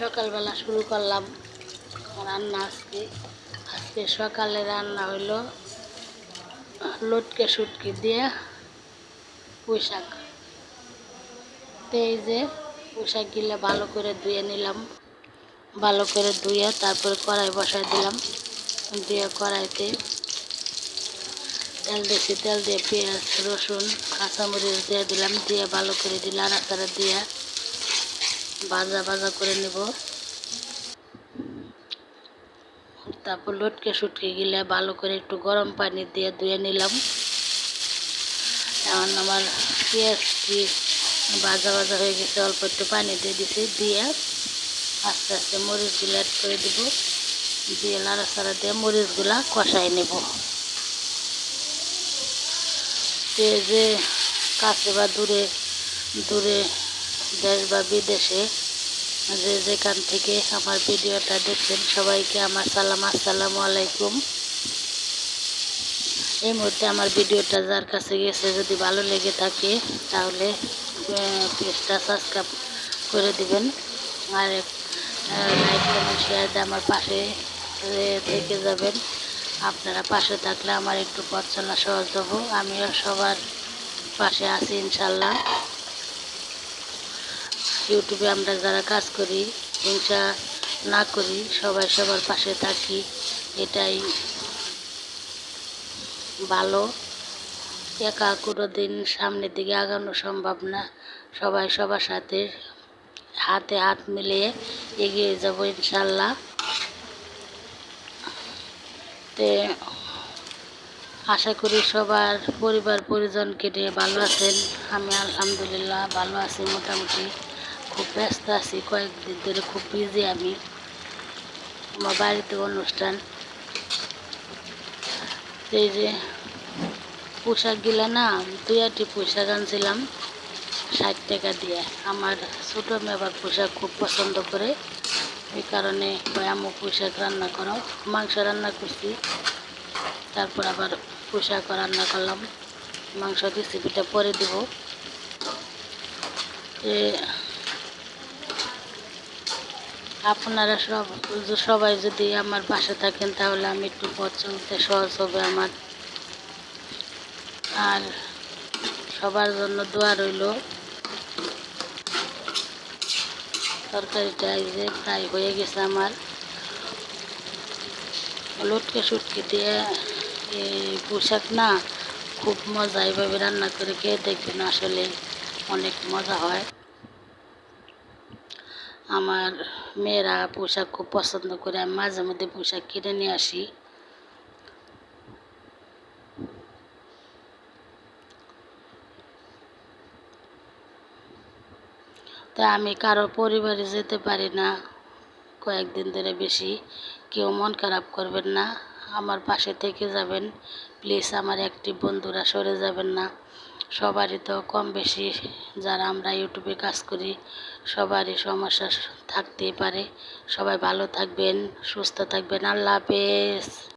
সকালবেলা শুরু করলাম রান্না আজকে। আজকে সকালে রান্না হইল লটকে শুটকি দিয়ে পুঁই শাক তো এই যে ভালো করে ধুয়ে নিলাম। ভালো করে ধুয়ে তারপরে কড়াই বসাই দিলাম। দিয়ে কড়াইতে তেল দিয়েছি তেল দিয়ে পেঁয়াজ, রসুন, কাঁচামরিচ দিয়ে দিলাম। দিয়ে ভালো করে দিলাম নাড়াচাড়া দিয়ে ভাজা ভাজা করে নেব। তারপর লটকে শুটকে গেলে ভালো করে একটু গরম পানি দিয়ে ধুয়ে নিলাম। এখন আমার পেঁয়াজটি ভাজা ভাজা হয়ে গেছে, অল্প একটু পানি দিয়ে দিছি, দিয়ে আস্তে আস্তে মরিচগুলো অ্যাড করে দিব। দিয়ে লাড়াচাড়া দিয়ে মরিচগুলা কষাই নেব। যে কাছে বা দূরে দূরে দেশ বা বিদেশে যে যেখান থেকে আমার ভিডিওটা দেখছেন সবাইকে আমার সালাম, আসসালামু আলাইকুম। এই মুহূর্তে আমার ভিডিওটা যার কাছে গেছে যদি ভালো লেগে থাকে, তাহলে পেজটা সাবস্ক্রাইব করে দিবেন। আর লাইক কমেন্ট শেয়ার দিয়ে আমার পাশে থেকে যাবেন। আপনারা পাশে থাকলে আমার একটু পথ চলা সহজ হব। আমিও সবার পাশে আছি, ইনশাল্লাহ। ইউটিউবে আমরা যারা কাজ করি, হিংসা না করি, সবাই সবার পাশে থাকি, এটাই ভালো। একা কোনো দিন সামনের দিকে আগানো সম্ভব না। সবাই সবার সাথে হাতে হাত মিলিয়ে এগিয়ে যাব ইনশাল্লাহ। তে আশা করি সবার পরিবার পরিজনকে নিয়ে ভালো আছেন। আমি আলহামদুলিল্লাহ ভালো আছি মোটামুটি। খুব ব্যস্ত আছি, কয়েকদিন ধরে খুব বিজি আমি। আমার বাড়িতে অনুষ্ঠান। এই যে পোশাক গিলা না দুই একটি পোশাক আনছিলাম, ষাট টাকা দিয়ে। আমার ছোটো মেয়ে পোশাক খুব পছন্দ করে। এই কারণে আমু পোশাক রান্না করো। মাংস রান্না করছি। তারপর আবার পোশাক রান্না করলাম। মাংস রেসিপিটা পরে দেব। আপনারা সব, সবাই যদি আমার পাশে থাকেন তাহলে আমি একটু পথ চলতে সহজ হবে আমার। আর সবার জন্য দোয়া রইল। তরকারিটা এই যে ফ্রাই হয়ে গেছে আমার। লটকে সুটকে দিয়ে এই পোশাক না খুব মজা এইভাবে রান্না করে খেয়ে দেখবেন আসলে অনেক মজা হয়। আমার মেয়েরা পোশাক খুব পছন্দ করে, আমি মাঝে মধ্যে পোশাক কিনে নিয়ে আসি। তা আমি কারও পরিবারে যেতে পারি না, কয়েকদিন ধরে বেশি। কেউ মন খারাপ করবেন না, আমার পাশে থেকে যাবেন, প্লিজ আমার একটি বন্ধুরা সরে যাবেন না। সবারই তো কম বেশি যারা আমরা ইউটিউবে কাজ করি, সবারই সমস্যা থাকতেই পারে। সবাই ভালো থাকবেন, সুস্থ থাকবেন। আল্লাহ হাফেজ।